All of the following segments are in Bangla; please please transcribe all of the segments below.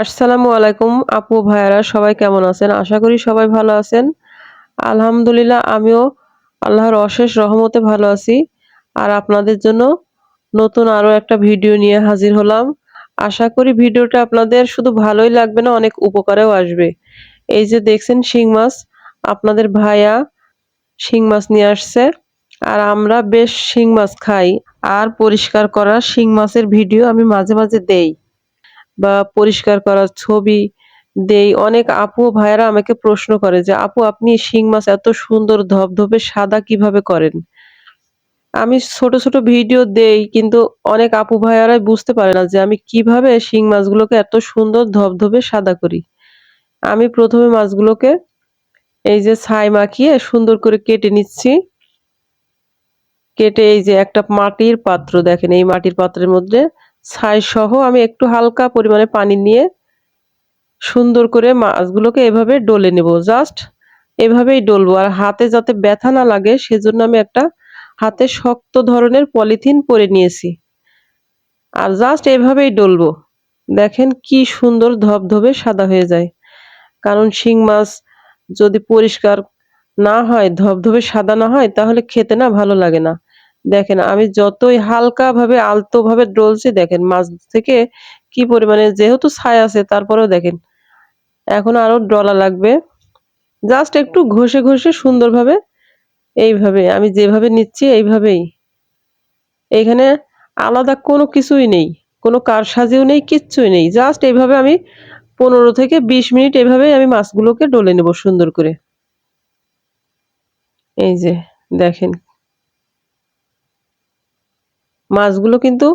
আসসালামু আলাইকুম, আপু ভাইয়ারা, সবাই কেমন আছেন? আশা করি সবাই ভালো আছেন। আলহামদুলিল্লাহ, আমিও আল্লাহর অশেষ রহমতে ভালো আছি। আর আপনাদের জন্য নতুন আরও একটা ভিডিও নিয়ে হাজির হলাম। আশা করি ভিডিওটা আপনাদের শুধু ভালোই লাগবে না, অনেক উপকারেও আসবে। এই যে দেখছেন শিং মাছ, আপনাদের ভাইয়া শিং মাছ নিয়ে আসছে। আর আমরা বেশ শিং মাছ খাই। আর পরিষ্কার করা শিং মাছের ভিডিও আমি মাঝে মাঝে দেই। বা পরিষ্কার করার ছবি দেই। অনেক আপু ভাইয়েরা আমাকে প্রশ্ন করে যে, আপু, আপনি শিং মাছ এত সুন্দর ধপধপে সাদা কীভাবে করেন? আমি ছোট ছোট ভিডিও দেই, কিন্তু অনেক আপু ভাইয়ারাই বুঝতে পারে না যে, আমি কীভাবে শিং মাছগুলোকে এত সুন্দর ধবধবে সাদা করি? আমি প্রথমে মাছগুলোকে এই যে ছাই মাখিয়ে সুন্দর করে কেটে নিচ্ছি। কেটে এই যে একটা মাটির পাত্র দেখেন, এই মাটির পাত্রের মধ্যে ছাই সহ আমি একটু হালকা পরিমাণে পানি নিয়ে সুন্দর করে মাছগুলোকে এভাবে ডলে নেব। জাস্ট এভাবেই ডলবো। আর হাতে যাতে ব্যথা না লাগে, সেজন্য আমি একটা হাতে শক্ত ধরনের পলিথিন পরে নিয়েছি। আর জাস্ট এভাবেই ডলবো। দেখেন কি সুন্দর ধবধবে সাদা হয়ে যায়। কারণ শিং মাছ যদি পরিষ্কার না হয়, ধবধবে সাদা না হয়, তাহলে খেতে না ভালো লাগে না। দেখেন, আমি যতই হালকা ভাবে আলতো ভাবে ডলছি, দেখেন মাছ থেকে কি পরিমাণে যেহেতু ছাই আছে, তারপরেও দেখেন, এখন আরও ডলা লাগবে। জাস্ট একটু ঘষে ঘষে সুন্দরভাবে, এইভাবে, আমি যেভাবে নিচ্ছি, এইভাবেই। এখানে আলাদা কোনো কিছুই নেই, কোনো কার কারসাজিও নেই, কিচ্ছুই নেই। জাস্ট এইভাবে আমি পনেরো থেকে বিশ মিনিট এভাবেই আমি মাছগুলোকে ডলে নেব সুন্দর করে। এই যে, দেখেন মাছগুলো কিন্তু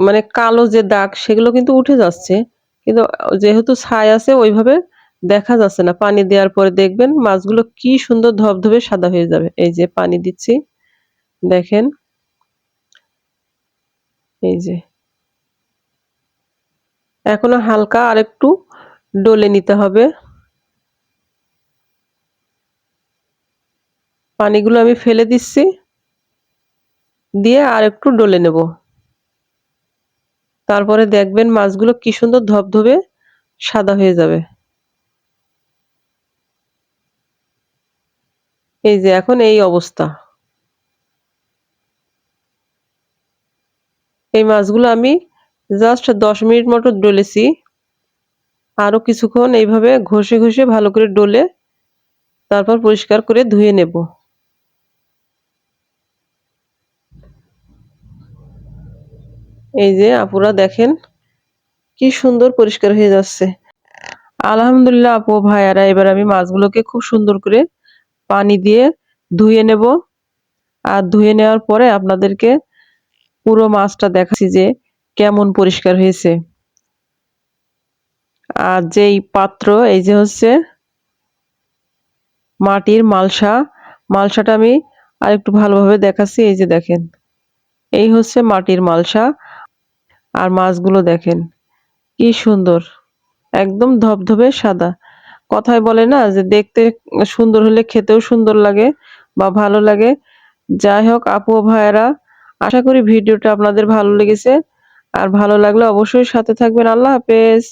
মানে কালো যে দাগ, সেগুলো কিন্তু উঠে যাচ্ছে। কিন্তু যেহেতু ছাই আছে, ওইভাবে দেখা যাচ্ছে না। পানি দেওয়ার পরে দেখবেন মাছগুলো কি সুন্দর ধবধবে সাদা হয়ে যাবে। এই যে পানি দিচ্ছি। দেখেন। এই যে। এখনও হালকা আর একটু ডলে নিতে হবে। পানিগুলো আমি ফেলে দিচ্ছি। দিয়ে আর একটু ডলে নেব। তারপরে দেখবেন মাছগুলো কি সুন্দর ধবধবে সাদা হয়ে যাবে। এই যে এখন এই অবস্থা। এই মাছগুলো আমি জাস্ট দশ মিনিট মতো ডলেছি। আরও কিছুক্ষণ এইভাবে ঘষে ঘষে ভালো করে ডলে তারপর পরিষ্কার করে ধুয়ে নেব। এই যে আপুরা দেখেন, কি সুন্দর পরিষ্কার হয়ে যাচ্ছে। আলহামদুলিল্লাহ আপু, ভাইয়ারা, এবার আমি মাছগুলোকে খুব সুন্দর করে পানি দিয়ে ধুয়ে নেব। আর ধুয়ে নেওয়ার পরে আপনাদেরকে পুরো মাছটা দেখাচ্ছি যে কেমন পরিষ্কার হয়েছে। আর যেই পাত্র, এই যে হচ্ছে মাটির মালসা, মালসাটা আমি আর একটু ভালোভাবে দেখাচ্ছি। এই যে দেখেন, এই হচ্ছে মাটির মালসা। আর মাছগুলো দেখেন, কি সুন্দর, একদম ধবধবে সাদা। কথায় বলে না যে দেখতে সুন্দর হলে খেতেও সুন্দর লাগে বা ভালো লাগে। যাই হোক, আপু ভাইয়েরা, আশা করি ভিডিওটা আপনাদের ভালো লেগেছে। আর ভালো লাগলে অবশ্যই সাথে থাকবেন। আল্লাহ হাফেজ।